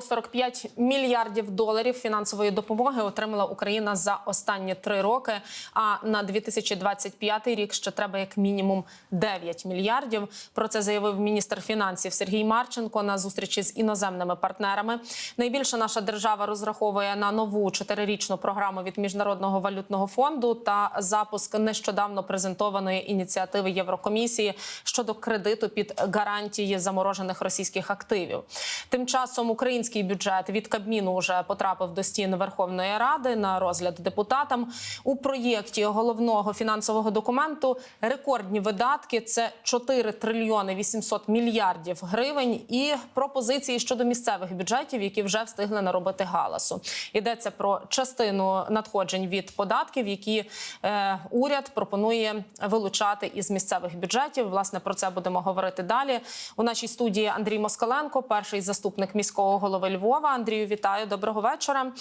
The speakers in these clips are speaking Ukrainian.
145 мільярдів доларів фінансової допомоги отримала Україна за останні три роки. А на 2025 рік ще треба як мінімум 9 мільярдів. Про це заявив міністр фінансів Сергій Марченко на зустрічі з іноземними партнерами. Найбільше наша держава розраховує на нову чотирирічну програму від міжнародного валютного фонду та запуск нещодавно презентованої ініціативи Єврокомісії щодо кредиту під гарантії заморожених російських активів. Тим часом український бюджет від Кабміну вже потрапив до стін Верховної Ради на розгляд депутатам. У проєкті головного фінансового документу рекордні видатки це 4 трильйони 800 мільярдів гривень і пропозиції щодо місцевих бюджетів, які вже встигли наробити галасу. Йдеться про частину надходжень від податків, які е, уряд пропонує вилучати із місцевих бюджетів. Власне про це будемо говорити далі. У нашій студії Андрій Москаленко, перший заступник міського голови Львова. Андрію, вітаю. Доброго вечора.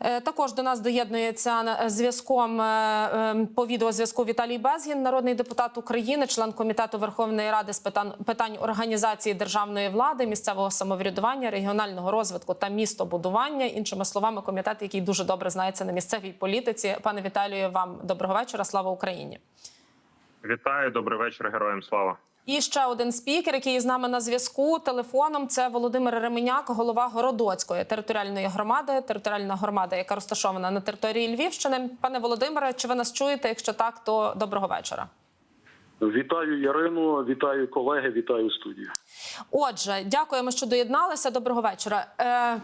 Е, Також до нас доєднується зв'язком е, е, по відеозв'язку Віталій Безгін, народний депутат України, член комітету Верховної Ради з питань, питань організації державної влади, місцевого самоврядування, регіонального розвитку та містобудування. Іншими словами, комітет, який дуже добре знається на місцевій політиці. Пане Віталію, вам доброго вечора. Слава Україні. Вітаю, добрий вечір, героям слава. І ще один спікер, який з нами на зв'язку телефоном. Це Володимир Ременяк, голова Городоцької територіальної громади, територіальна громада, яка розташована на території Львівщини. Пане Володимире, чи ви нас чуєте? Якщо так, то доброго вечора. Вітаю Ярину, вітаю колеги, вітаю студію. Отже, дякуємо, що доєдналися. Доброго вечора. Е,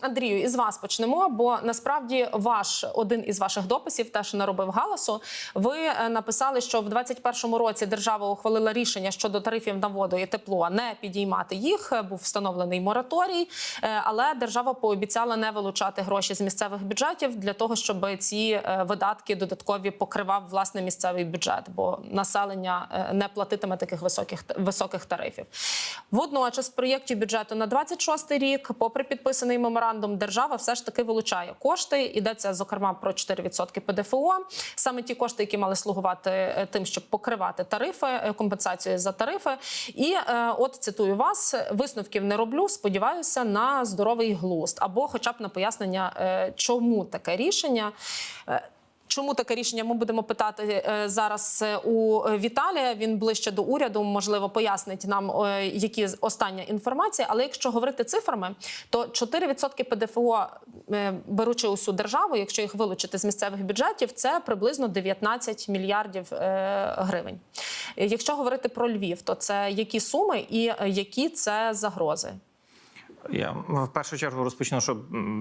Андрію, із вас почнемо, бо насправді ваш один із ваших дописів теж наробив галасу. Ви е, написали, що в 2021 році держава ухвалила рішення щодо тарифів на воду і тепло не підіймати їх. Е, Був встановлений мораторій, е, але держава пообіцяла не вилучати гроші з місцевих бюджетів для того, щоб ці видатки додаткові покривав власне місцевий бюджет, бо населення не платитиме таких високих високих тарифів. Водночас, в проєкті бюджету на 26 рік, попри підписаний меморандум, держава все ж таки вилучає кошти. Йдеться зокрема про 4% ПДФО. Саме ті кошти, які мали слугувати е, тим, щоб покривати тарифи, е, компенсацію за тарифи. І е, от цитую вас: висновків не роблю. Сподіваюся на здоровий глузд або, хоча б на пояснення, е, чому таке рішення. Чому таке рішення? Ми будемо питати е, зараз е, у Віталія. Він ближче до уряду, можливо, пояснить нам, е, які остання інформація. Але якщо говорити цифрами, то 4% ПДФО, беручи усю державу, якщо їх вилучити з місцевих бюджетів, це приблизно 19 мільярдів гривень. Якщо говорити про Львів, то це які суми і які це загрози? Я в першу чергу розпочну, що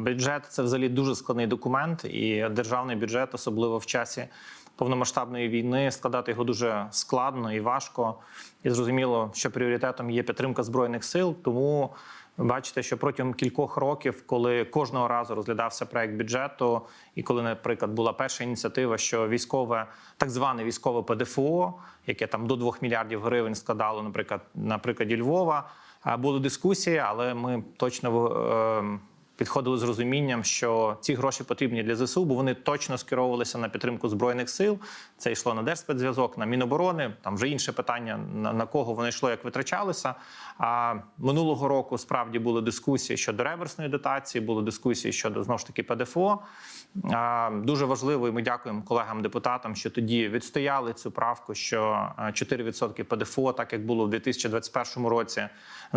бюджет це взагалі дуже складний документ, і державний бюджет, особливо в часі повномасштабної війни, складати його дуже складно і важко. І зрозуміло, що пріоритетом є підтримка збройних сил. Тому бачите, що протягом кількох років, коли кожного разу розглядався проект бюджету, і коли, наприклад, була перша ініціатива, що військове, так зване військове ПДФО, яке там до 2 мільярдів гривень складало, наприклад, на прикладі Львова. А, Були дискусії, але ми точно е, підходили з розумінням, що ці гроші потрібні для ЗСУ, бо вони точно скеровувалися на підтримку збройних сил. Це йшло на Держспецзв'язок, на Міноборони. Там вже інше питання на, кого вони йшло, як витрачалися. А минулого року справді були дискусії щодо реверсної дотації, були дискусії щодо знову ж таки ПДФО. Дуже важливо, і ми дякуємо колегам-депутатам, що тоді відстояли цю правку, що а, 4% ПДФО, так як було в 2021 році,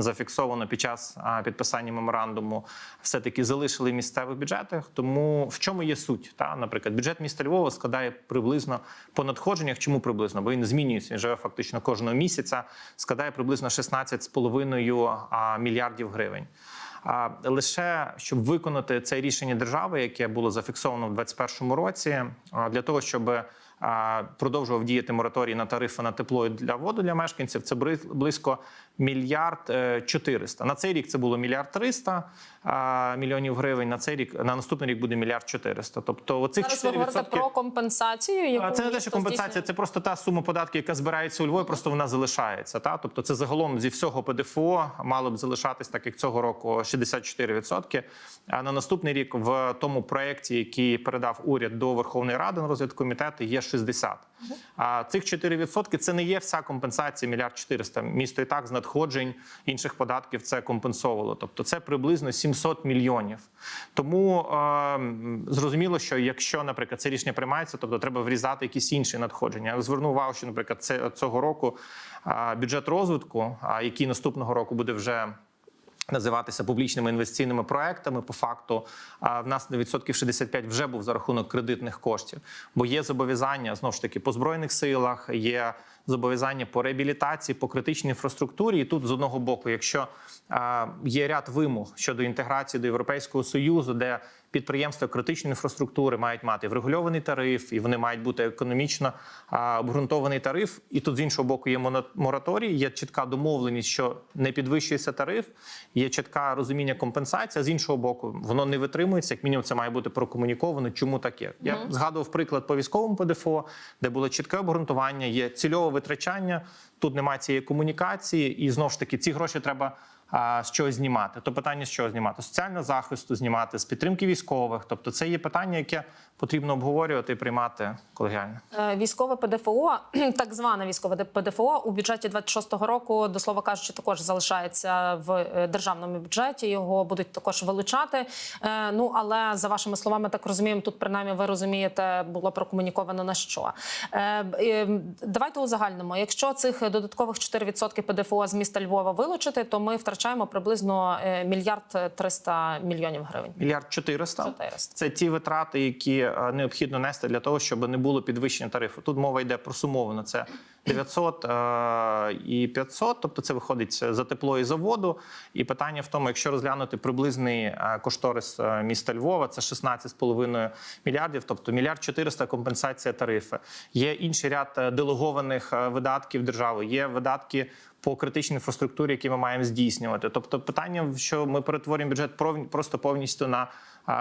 зафіксовано під час підписання меморандуму, все таки залишили в місцевих бюджетах. Тому в чому є суть? Та, наприклад, бюджет міста Львова складає приблизно по надходженнях. Чому приблизно? Бо він змінюється, він живе фактично кожного місяця. Складає приблизно 16,5 а, мільярдів гривень. А лише щоб виконати це рішення держави, яке було зафіксовано в 2021 році, для того, щоб продовжував діяти мораторій на тарифи на тепло і для воду для мешканців, це близько мільярд е, 400. На цей рік це було мільярд 300 мільйонів гривень. На цей рік на наступний рік буде мільярд 400. Тобто, оцих Зараз 4%... говорите про компенсацію. Яку Це не те, що компенсація, здійснює? це просто та сума податків, яка збирається у Львові, просто вона залишається. Та? Тобто це загалом зі всього ПДФО мало б залишатись, так як цього року 64%. А на наступний рік в тому проєкті, який передав уряд до Верховної Ради на розгляд комітету, є 60%. А цих 4% – це не є вся компенсація мільярд 400. Місто і так з надходжень інших податків це компенсовувало. Тобто це приблизно 700 мільйонів. Тому е, зрозуміло, що якщо, наприклад, це рішення приймається, тобто треба врізати якісь інші надходження. Я Зверну увагу, що, наприклад, це цього року а, бюджет розвитку, який наступного року буде вже називатися публічними інвестиційними проектами. По факту в нас на відсотків 65 вже був за рахунок кредитних коштів, бо є зобов'язання знову ж таки по збройних силах, є зобов'язання по реабілітації, по критичній інфраструктурі. І тут з одного боку, якщо є ряд вимог щодо інтеграції до Європейського союзу, де підприємства критичної інфраструктури мають мати врегульований тариф, і вони мають бути економічно обґрунтований тариф. І тут з іншого боку є мораторій, є чітка домовленість, що не підвищується тариф, є чітке розуміння компенсація. З іншого боку, воно не витримується. Як мінімум, це має бути прокомуніковано. Чому таке? Я згадував приклад по військовому ПДФО, де було чітке обґрунтування, є цільове витрачання. Тут немає цієї комунікації, і знову ж таки ці гроші треба а, з чого знімати. То питання з чого знімати? Соціального захисту знімати, з підтримки військових. Тобто, це є питання, яке потрібно обговорювати і приймати колегіально. Е, Військове ПДФО, так зване військове ПДФО у бюджеті 26-го року, до слова кажучи, також залишається в е, державному бюджеті. Його будуть також вилучати. Е, Ну але за вашими словами, так розуміємо, тут принаймні ви розумієте, було прокомуніковано на що. Давайте узагальнимо. Якщо цих додаткових 4% ПДФО з міста Львова вилучити, то ми втрачаємо приблизно е, мільярд 300 мільйонів гривень. Мільярд 400. 400. Це ті витрати, які е, необхідно нести для того, щоб не було підвищення тарифу. Тут мова йде про сумовано. Це 900 е, і 500, тобто це виходить за тепло і за воду. І питання в тому, якщо розглянути приблизний кошторис міста Львова, це 16,5 мільярдів, тобто мільярд 400 компенсація тарифи. Є інший ряд делегованих видатків держави, є видатки по критичній інфраструктурі, які ми маємо здійснювати. Тобто, питання, що ми перетворюємо бюджет просто повністю на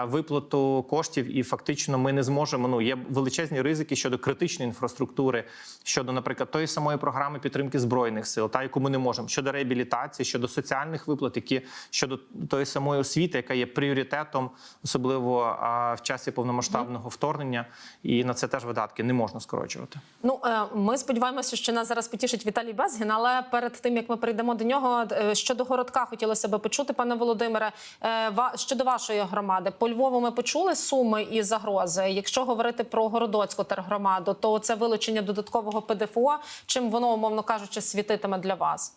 виплату коштів, і фактично ми не зможемо. Ну є величезні ризики щодо критичної інфраструктури, щодо, наприклад, тої самої програми підтримки збройних сил, та яку ми не можемо щодо реабілітації, щодо соціальних виплат, які щодо тої самої освіти, яка є пріоритетом, особливо а, в часі повномасштабного вторгнення, і на це теж видатки не можна скорочувати. Ну е, ми сподіваємося, що нас зараз потішить Віталій Безгін. Але перед тим як ми прийдемо до нього, е, щодо городка хотілося би почути, пане Володимире. е, Щодо вашої громади, по Львову ми почули суми і загрози. Якщо говорити про городоцьку тергромаду, то це вилучення додаткового ПДФО. Чим воно, умовно кажучи, світитиме для вас?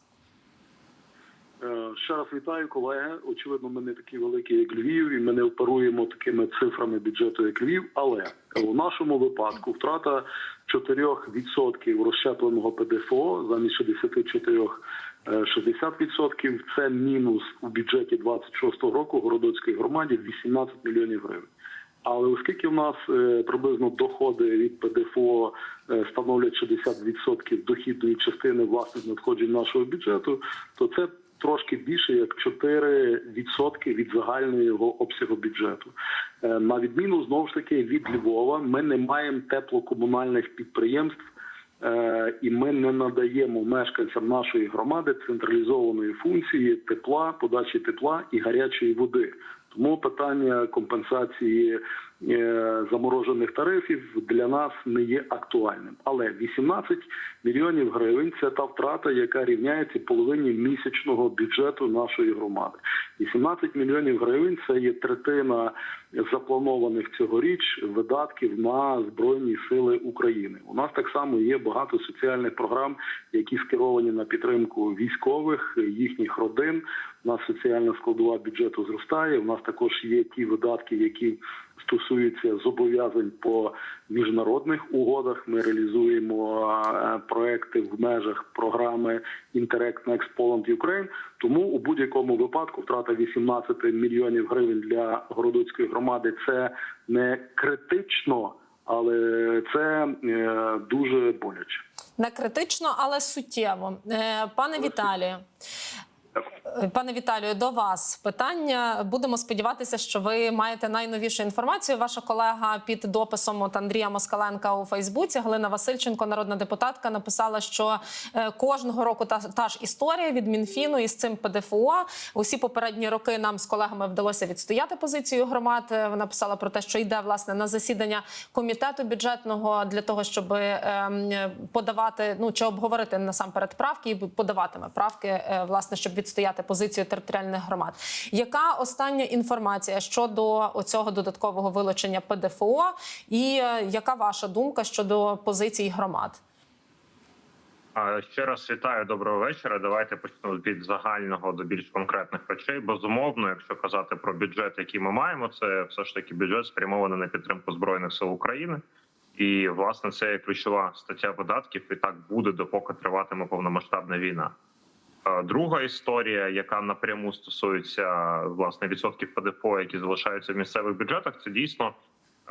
Е, Ще раз вітаю, колеги. Очевидно, ми не такі великі, як Львів, і ми не оперуємо такими цифрами бюджету, як Львів. Але у нашому випадку втрата 4% розщепленого ПДФО замість 64 е, 60% – це мінус у бюджеті 26-го року городоцької громаді 18 мільйонів гривень. Але оскільки в нас е, приблизно доходи від ПДФО е, становлять 60% дохідної частини власних надходжень нашого бюджету, то це трошки більше як 4% від загального його обсягу бюджету. Е, На відміну знову ж таки від Львова, ми не маємо теплокомунальних підприємств. Е, і ми не надаємо мешканцям нашої громади централізованої функції тепла, подачі тепла і гарячої води. Тому питання компенсації заморожених тарифів для нас не є актуальним. Але 18 мільйонів гривень це та втрата, яка рівняється половині місячного бюджету нашої громади. 18 мільйонів гривень це є третина запланованих цьогоріч видатків на збройні сили України. У нас так само є багато соціальних програм, які скеровані на підтримку військових, їхніх родин. У нас соціальна складова бюджету зростає. У нас також є ті видатки, які стосуються зобов'язань по міжнародних угодах. Ми реалізуємо е, проекти в межах програми Interact Next Poland Ukraine. Тому у будь-якому випадку втрата 18 мільйонів гривень для городоцької громади це не критично, але це е, дуже боляче. Не критично, але суттєво. Е, Пане Віталію, Пане Віталію, до вас питання. Будемо сподіватися, що ви маєте найновішу інформацію. Ваша колега під дописом от Андрія Москаленка у Фейсбуці Галина Васильченко, народна депутатка, написала, що е, кожного року та, та ж історія від Мінфіну із цим ПДФО. Усі попередні роки нам з колегами вдалося відстояти позицію громад. Е, Вона писала про те, що йде власне на засідання комітету бюджетного для того, щоб ем, подавати ну чи обговорити насамперед правки і подаватиме правки, е, власне, щоб відстояти позицію територіальних громад. Яка остання інформація щодо оцього додаткового вилучення ПДФО, і е, яка ваша думка щодо позицій громад? Ще раз вітаю, доброго вечора. Давайте почнемо від загального до більш конкретних речей. Безумовно, якщо казати про бюджет, який ми маємо, це все ж таки бюджет спрямований на підтримку збройних сил України. І власне це ключова стаття видатків, і так буде, допоки триватиме повномасштабна війна. Е, Друга історія, яка напряму стосується власне відсотків ПДФО, які залишаються в місцевих бюджетах, це дійсно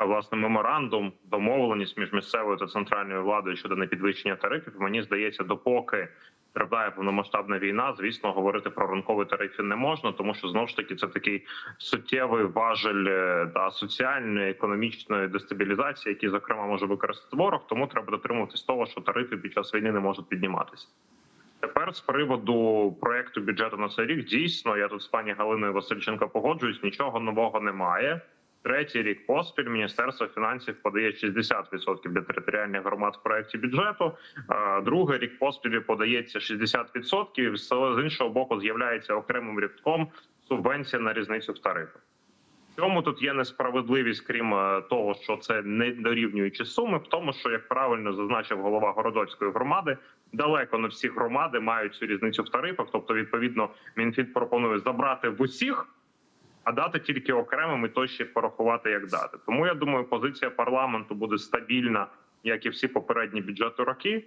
е, власне меморандум, домовленість між місцевою та центральною владою щодо непідвищення тарифів. Мені здається, допоки триває повномасштабна війна, звісно, говорити про ранкові тарифи не можна, тому що знову ж таки це такий суттєвий важель е, та соціальної економічної дестабілізації, який зокрема може використати ворог. Тому треба дотримуватись того, що тарифи під час війни не можуть підніматися. Тепер з приводу проекту бюджету на цей рік дійсно я тут з пані Галиною Васильченко погоджуюсь. Нічого нового немає. Третій рік поспіль Міністерство фінансів подає 60% для територіальних громад в проекті бюджету. Другий рік поспіль подається 60%. З іншого боку, з'являється окремим рядком субвенція на різницю в тарифах. Чому тут є несправедливість, крім е, того, що це не дорівнюючі суми, в тому, що як правильно зазначив голова городоцької громади, далеко не всі громади мають цю різницю в тарифах. Тобто, відповідно, Мінфін пропонує забрати в усіх, а дати тільки окремим і то ще порахувати як дати. Тому я думаю, позиція парламенту буде стабільна, як і всі попередні бюджети роки.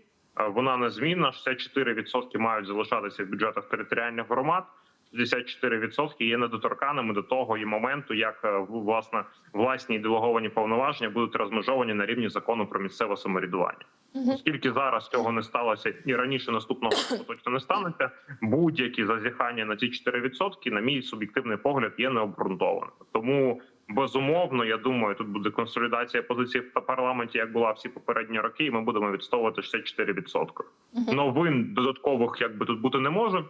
Вона незмінна. 64% мають залишатися в бюджетах територіальних громад. 64% є недоторканими до того і моменту, як е, власне власні делеговані повноваження будуть розмежовані на рівні закону про місцеве самоврядування. Оскільки зараз цього не сталося і раніше наступного року точно не станеться, будь-які зазіхання на ці 4%, на мій суб'єктивний погляд, є необґрунтованим. Тому безумовно, я думаю, тут буде консолідація позиції в парламенті, як була всі попередні роки, і ми будемо відстовувати 64%. Новин додаткових якби тут бути не може.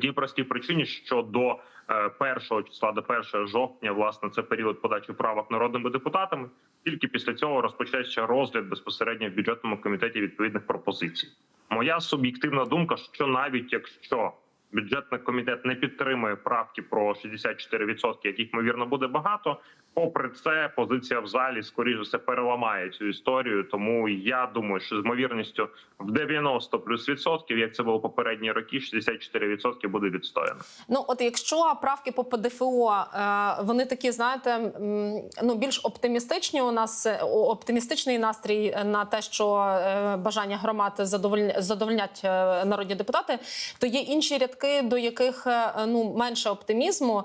Тій простій причині, що до е, першого числа, до 1 жовтня, власне, це період подачі правок народними депутатами. Тільки після цього розпочнеться розгляд безпосередньо в бюджетному комітеті відповідних пропозицій. Моя суб'єктивна думка, що навіть якщо бюджетний комітет не підтримує правки про 64%, яких ймовірно буде багато. Попри це, позиція в залі скоріше за все переламає цю історію. Тому я думаю, що з ймовірністю в 90 плюс відсотків, як це було попередні роки, 64% буде відстояно. Ну, от якщо правки по ПДФО, е, вони такі, знаєте, ну більш оптимістичні. У нас е, оптимістичний настрій на те, що е, бажання громад задоволь- задовольнять народні депутати, то є інші рядки, до яких ну менше оптимізму.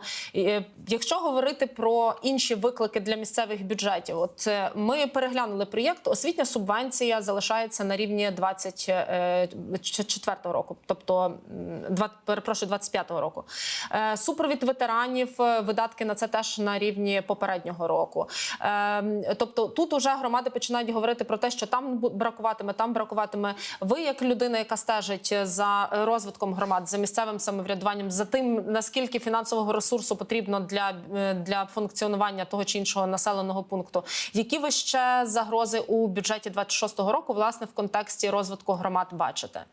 Якщо говорити про інші виклики для місцевих бюджетів, от е, ми переглянули проєкт. Освітня субвенція залишається на рівні 24-го року, тобто м, два- перепрошую, 25-го року. Е, Супровід ветеранів, е, видатки на це теж на рівні попереднього року. Е, Тобто тут уже громади починають говорити про те, що там бракуватиме, там бракуватиме. Ви, як людина, яка стежить за розвитком громад, за місцевим самоврядуванням, за тим наскільки фінансового ресурсу потрібно для, е, для функціонування того чи іншого населеного пункту, які ви ще загрози у бюджеті 26-го року, власне, в контексті розвитку громад бачите?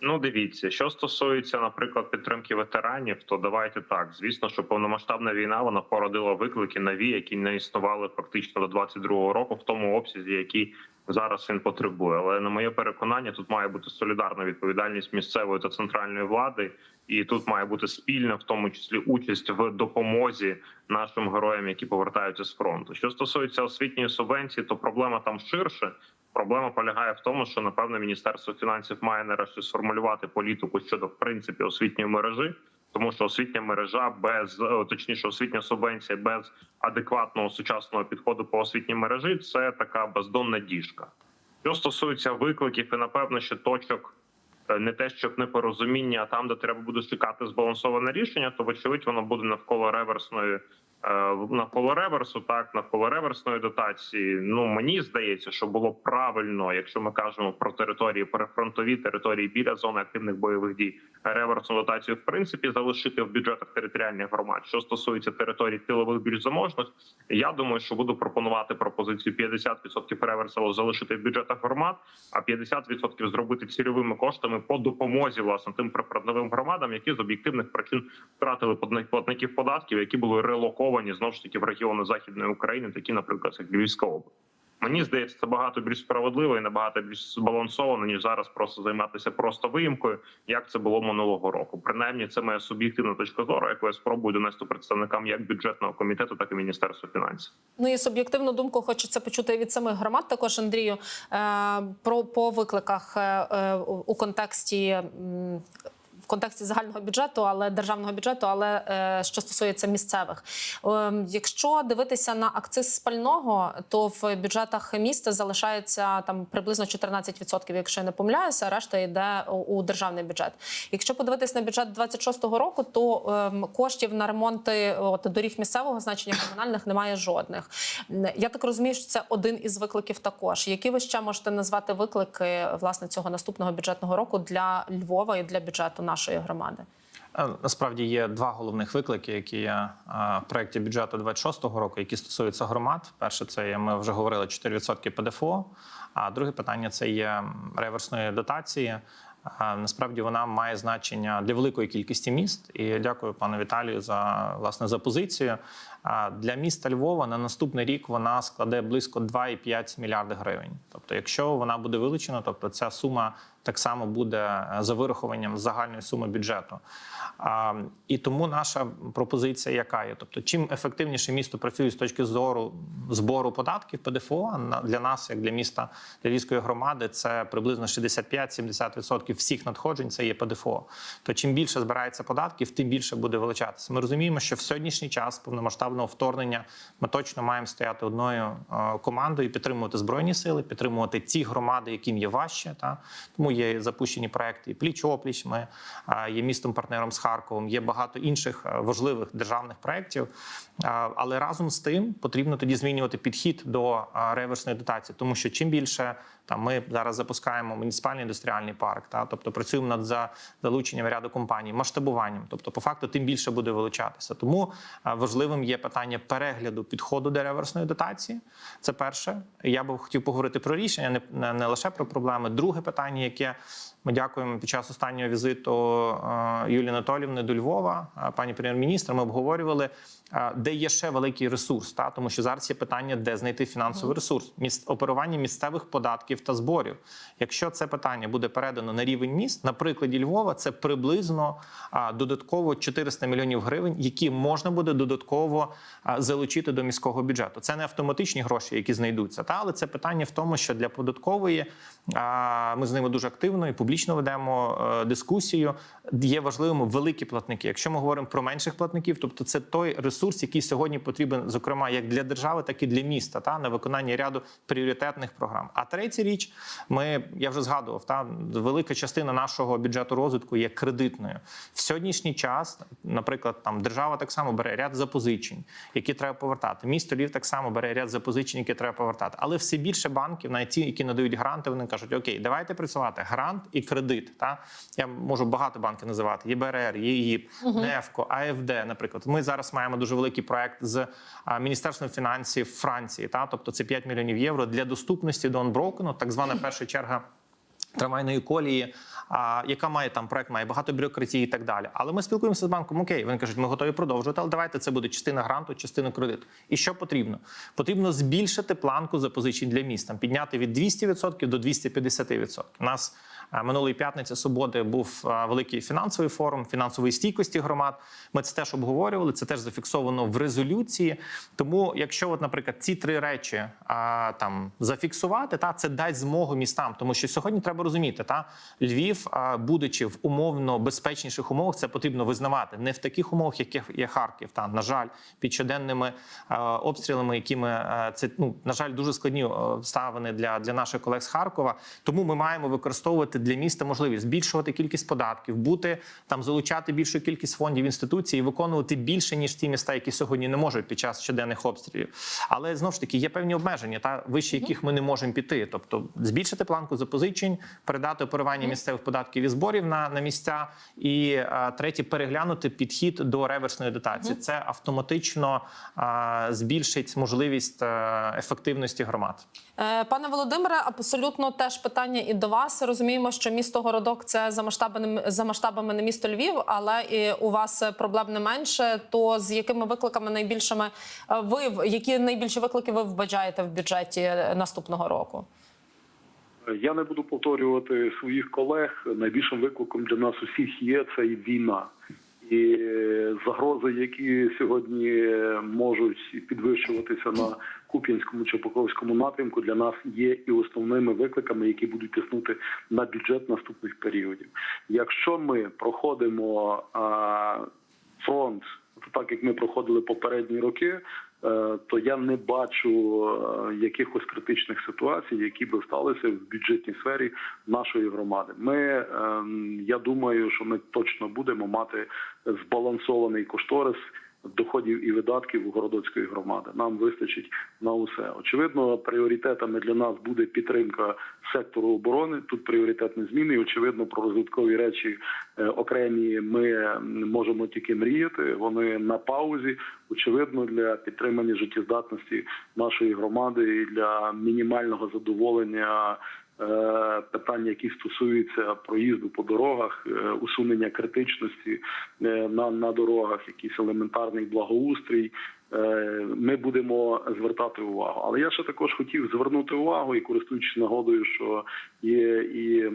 Ну, дивіться, що стосується, наприклад, підтримки ветеранів, то давайте так. Звісно, що повномасштабна війна вона породила виклики нові, які не існували фактично до 22-го року, в тому обсязі, який зараз він потребує. Але на моє переконання, тут має бути солідарна відповідальність місцевої та центральної влади, і тут має бути спільна, в тому числі участь в допомозі нашим героям, які повертаються з фронту. Що стосується освітньої субвенції, то проблема там ширше. Проблема полягає в тому, що напевно міністерство фінансів має нарешті сформулювати політику щодо в принципі освітньої мережі, тому що освітня мережа без е, точніше освітня субвенція без адекватного сучасного підходу по освітній мережі це така бездонна діжка. Що стосується викликів і напевно що точок е, не те, щоб непорозуміння, а там, де треба буде шукати збалансоване рішення, то вочевидь воно буде навколо реверсної. Е, Навколо реверсу, так навколо реверсної дотації. Ну мені здається, що було правильно, якщо ми кажемо про території перефронтові території біля зони активних бойових дій, реверсну дотацію в принципі залишити в бюджетах територіальних громад. Що стосується територій тилових більш заможних, я думаю, що буду пропонувати пропозицію 50% реверсу залишити в бюджетах громад, а 50% зробити цільовими коштами по допомозі власне тим прифронтовим громадам, які з об'єктивних причин втратили платників податків, які були релоковані знову ж таки в регіони західної України, такі, наприклад, як Львівська область. Мені здається, це багато більш справедливо і набагато більш збалансовано, ніж зараз просто займатися просто виїмкою, як це було минулого року. Принаймні, це моя суб'єктивна точка зору, яку я спробую донести представникам як бюджетного комітету, так і міністерства фінансів. Ну і суб'єктивну думку хочеться почути від самих громад. Також Андрію е, про по викликах е, е, у контексті. Контексті загального бюджету, але державного бюджету, але е, що стосується місцевих, Е, якщо дивитися на акциз спального, то в бюджетах міста залишається там приблизно 14%, якщо я не помиляюся, решта йде у, державний бюджет. Якщо подивитись на бюджет 26-го року, то ем, коштів на ремонти от, доріг місцевого значення комунальних немає жодних. Я так розумію, що це один із викликів також. Які ви ще можете назвати виклики власне цього наступного бюджетного року для Львова і для бюджету нашої громади? Е, Насправді є два головних виклики, які є е, в проєкті бюджету 26-го року, які стосуються громад. Перше, це є, ми вже говорили 4% ПДФО. А друге питання це є реверсної дотації. Е, Насправді вона має значення для великої кількості міст. І дякую пану Віталію за власне за позицію. Для міста Львова на наступний рік вона складе близько 2,5 мільярди гривень. Тобто, якщо вона буде вилучена, тобто ця сума так само буде е, за вирахуванням загальної суми бюджету. І тому наша пропозиція, яка є? Тобто, чим ефективніше місто працює з точки зору збору податків ПДФО для нас, як для міста для Львівської громади, це приблизно 65-70% всіх надходжень. Це є ПДФО. То чим більше збирається податків, тим більше буде величатися. Ми розуміємо, що в сьогоднішній час повномасштабного вторгнення ми точно маємо стояти одною е, командою, підтримувати збройні сили, підтримувати ті громади, яким є важче. Та тому є запущені проекти пліч опліч. Ми є містом партнером з Харковом. Є багато інших е, важливих державних проєктів. Е, Але разом з тим потрібно тоді змінювати підхід до е, реверсної дотації, тому що чим більше там ми зараз запускаємо муніципальний індустріальний парк, та тобто працюємо над за залученням ряду компаній, масштабуванням. Тобто, по факту, тим більше буде вилучатися. Тому е, важливим є питання перегляду підходу до реверсної дотації. Це перше. Я би хотів поговорити про рішення, не, не лише про проблеми. Друге питання, яке ми дякуємо під час останнього візиту е, Юлії Анатолівни до Львова, е, пані прем'єр-міністр. Ми обговорювали, е, де є ще великий ресурс, та тому що зараз є питання, де знайти фінансовий ресурс, міс... оперування місцевих податків та зборів. Якщо це питання буде передано на рівень міст, на прикладі Львова, це приблизно додатково 400 мільйонів гривень, які можна буде додатково залучити до міського бюджету. Це не автоматичні гроші, які знайдуться, та але це питання в тому, що для податкової ми з ними дуже активно і публічно ведемо е, дискусію. Є важливими великі платники. Якщо ми говоримо про менших платників, тобто це той ресурс, який сьогодні потрібен, зокрема як для держави, так і для міста, та на виконання ряду пріоритетних програм. А третя річ, ми я вже згадував, та велика частина нашого бюджету розвитку є кредитною. В сьогоднішній час, наприклад, там держава так само бере ряд запозичень, які треба повертати. Місто Львів так само бере ряд запозичень, які треба повертати. Але все більше банків, навіть ті, які надають гранти, вони кажуть: Окей, давайте працювати грант кредит. Та я можу багато банків називати: ЄБРР, ЄІП, НЕФКО, АФД. Наприклад, ми зараз маємо дуже великий проект з Міністерством фінансів Франції. Та тобто це 5 мільйонів євро для доступності до онброкену, так звана перша черга. Трамвайної колії, а, яка має там проект, має багато бюрократії і так далі. Але ми спілкуємося з банком. Окей, вони кажуть, ми готові продовжувати, але давайте це буде частина гранту, частина кредиту. І що потрібно? Потрібно збільшити планку запозичень для міст, там, підняти від 200% до 250%. У нас минулої п'ятниці суботи був великий фінансовий форум фінансової стійкості громад. Ми це теж обговорювали. Це теж зафіксовано в резолюції. Тому, якщо, от, наприклад, ці три речі а, там зафіксувати, та це дасть змогу містам, тому що сьогодні треба розуміти, та Львів, будучи в умовно безпечніших умовах, це потрібно визнавати не в таких умовах, яких є Харків. Та на жаль, під щоденними обстрілами, якими це ну на жаль дуже складні обставини для, для наших колег з Харкова. Тому ми маємо використовувати створювати для міста можливість збільшувати кількість податків, бути там залучати більшу кількість фондів інституцій і виконувати більше ніж ті міста, які сьогодні не можуть під час щоденних обстрілів. Але знову ж таки є певні обмеження, та вище яких ми не можемо піти. Тобто збільшити планку запозичень, передати оперування місцевих податків і зборів на, на місця, і а, третє переглянути підхід до реверсної дотації. Це автоматично а, збільшить можливість а, ефективності громад. Е, Пане Володимире, абсолютно теж питання і до вас. Розуміємо, що місто Городок це за масштабами за масштабами не місто Львів, але і у вас проблем не менше. То з якими викликами найбільшими е, ви які найбільші виклики ви вбачаєте в бюджеті наступного року? Я не буду повторювати своїх колег. Найбільшим викликом для нас усіх є це і війна. І е, загрози, які сьогодні е, можуть підвищуватися на Куп'янському чи Покровському напрямку, для нас є і основними викликами, які будуть тиснути на бюджет наступних періодів. Якщо ми проходимо а, фронт так, як ми проходили попередні роки, е, то я не бачу е, якихось критичних ситуацій, які би сталися в бюджетній сфері нашої громади. Ми ем, я думаю, що ми точно будемо мати збалансований кошторис. Доходів і видатків городоцької громади нам вистачить на усе. Очевидно, пріоритетами для нас буде підтримка сектору оборони. Тут пріоритет не зміни. Очевидно, про розвиткові речі е, окремі ми можемо тільки мріяти. Вони на паузі. Очевидно, для підтримання життєздатності нашої громади і для мінімального задоволення. Е, Питання, які стосуються проїзду по дорогах, е, усунення критичності е, на, на дорогах, якийсь елементарний благоустрій. Ми будемо звертати увагу. Але я ще також хотів звернути увагу і користуючись нагодою, що є і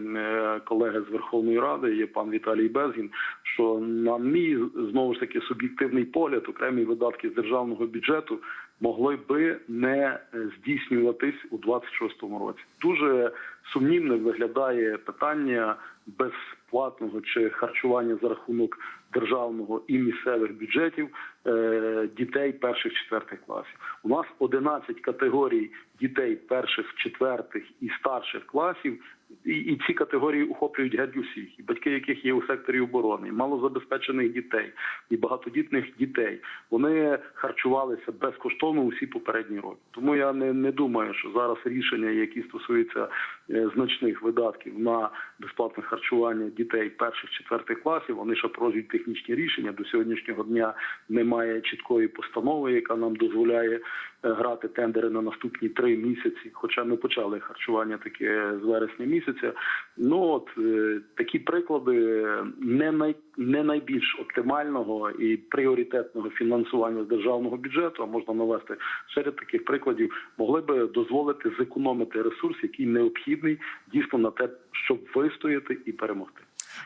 колеги з Верховної Ради, є пан Віталій Безгін. Що на мій знову ж таки суб'єктивний погляд, окремі видатки з державного бюджету могли би не е, здійснюватись у 26-му році. Дуже сумнівно виглядає питання безплатного чи харчування за рахунок державного і місцевих бюджетів е, дітей перших четвертих класів. У нас 11 категорій дітей перших, четвертих і старших класів. І, і ці категорії охоплюють геть усіх, і батьки, яких є у секторі оборони, і малозабезпечених дітей, і багатодітних дітей. Вони харчувалися безкоштовно усі попередні роки. Тому я не, не думаю, що зараз рішення, які стосуються е, значних видатків на безплатне харчування дітей перших четвертих класів, вони ще прожують технічні рішення. До сьогоднішнього дня немає чіткої постанови, яка нам дозволяє грати тендери на наступні три місяці. Хоча ми почали харчування таке з вересня місяця. Ну от е, такі приклади не най не найбільш оптимального і пріоритетного фінансування з державного бюджету, а можна навести серед таких прикладів, могли би дозволити зекономити ресурс, який необхідний дійсно на те, щоб вистояти і перемогти.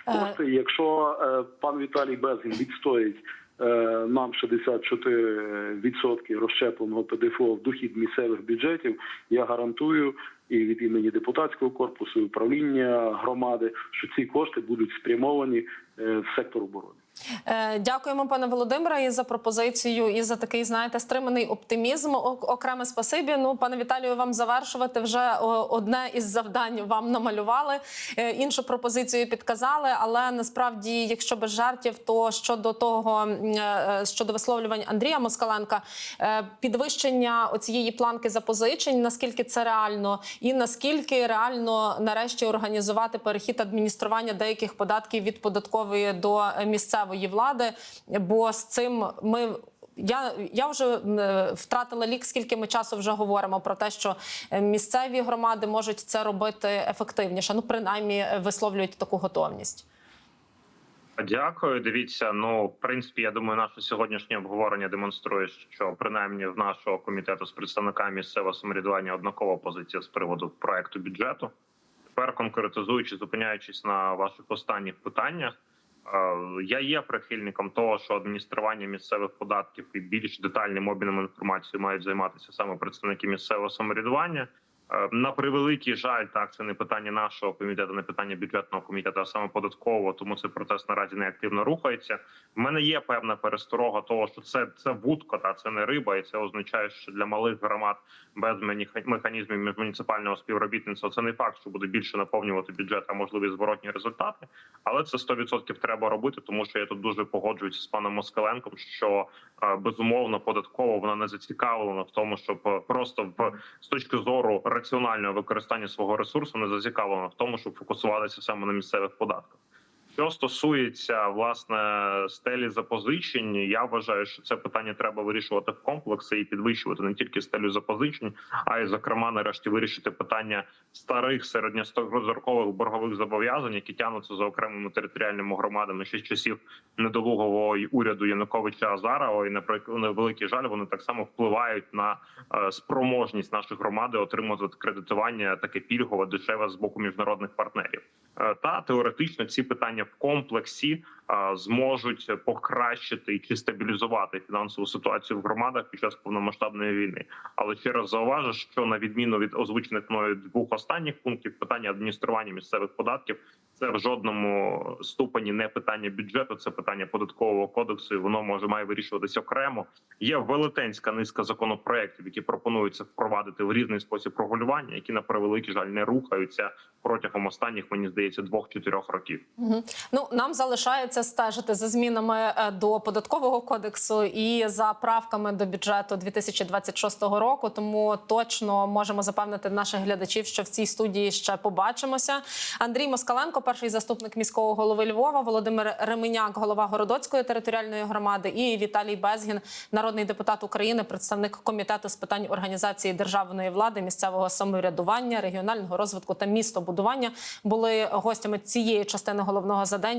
Е, Кошти, якщо е, пан Віталій Безгін відстоїть е, нам 64% розщепленого ПДФО в дохід місцевих бюджетів, я гарантую і від імені депутатського корпусу, і управління громади, що ці кошти будуть спрямовані е, в сектор оборони. Е, Дякуємо, пане Володимире, і за пропозицію, і за такий, знаєте, стриманий оптимізм. Окреме спасибі. Ну, пане Віталію, вам завершувати вже одне із завдань вам намалювали. Е, Іншу пропозицію підказали. Але насправді, якщо без жартів, то щодо того, е, щодо висловлювань Андрія Москаленка, підвищення оцієї планки запозичень, наскільки це реально, і наскільки реально нарешті організувати перехід адміністрування деяких податків від податкової до е, місцевої влади, бо з цим ми. Я, я вже втратила лік, скільки ми часу вже говоримо про те, що е, місцеві громади можуть це робити ефективніше. Ну, принаймні, е, висловлюють таку готовність. Дякую. Дивіться. Ну, в принципі, я думаю, наше сьогоднішнє обговорення демонструє, що принаймні в нашого комітету з представниками місцевого самоврядування однакова позиція з приводу проекту бюджету. Тепер конкретизуючи, зупиняючись на ваших останніх питаннях, я є прихильником того, що адміністрування місцевих податків і більш детальним обміном інформацією мають займатися саме представники місцевого самоврядування. Е, На превеликий жаль, так це не питання нашого комітету, не питання бюджетного комітету, а саме податкового. Тому цей процес наразі не активно рухається. В мене є певна пересторога того, що це це вудка, та це не риба, і це означає, що для малих громад без меха- механізмів міжмуніципального співробітництва це не факт, що буде більше наповнювати бюджет, а можливі зворотні результати. Але це 100% треба робити, тому що я тут дуже погоджуюся з паном Москаленком, що е, безумовно податково вона не зацікавлена в тому, щоб е, просто в з точки зору раціонального використання свого ресурсу не зацікавлена в тому, щоб фокусуватися саме на місцевих податках. Що стосується власне стелі запозичень, я вважаю, що це питання треба вирішувати в комплексі і підвищувати не тільки стелю запозичень, а й зокрема нарешті вирішити питання старих середньострокових боргових зобов'язань, які тягнуться за окремими територіальними громадами ще з часів недолугового уряду Януковича Азарова. І на великий жаль, вони так само впливають на е, спроможність нашої громади отримувати кредитування таке пільгове, дешеве з боку міжнародних партнерів. Е, Та теоретично ці питання в комплексі е, зможуть покращити чи стабілізувати фінансову ситуацію в громадах під час повномасштабної війни. Але ще раз зауважу, що на відміну від озвучених мною двох останніх пунктів, питання адміністрування місцевих податків це в жодному ступені не питання бюджету, це питання податкового кодексу. і Воно може має вирішуватись окремо. Є велетенська низка законопроєктів, які пропонуються впровадити в різний спосіб регулювання, які на превеликий жаль не рухаються протягом останніх, мені здається, двох-чотирьох років. Мгм. Ну нам залишається стежити за змінами е, до податкового кодексу і за правками до бюджету 2026 року. Тому точно можемо запевнити наших глядачів, що в цій студії ще побачимося. Андрій Москаленко, перший заступник міського голови Львова, Володимир Ременяк, голова Городоцької територіальної громади, і Віталій Безгін, народний депутат України, представник комітету з питань організації державної влади, місцевого самоврядування, регіонального розвитку та містобудування, були гостями цієї частини головного за день.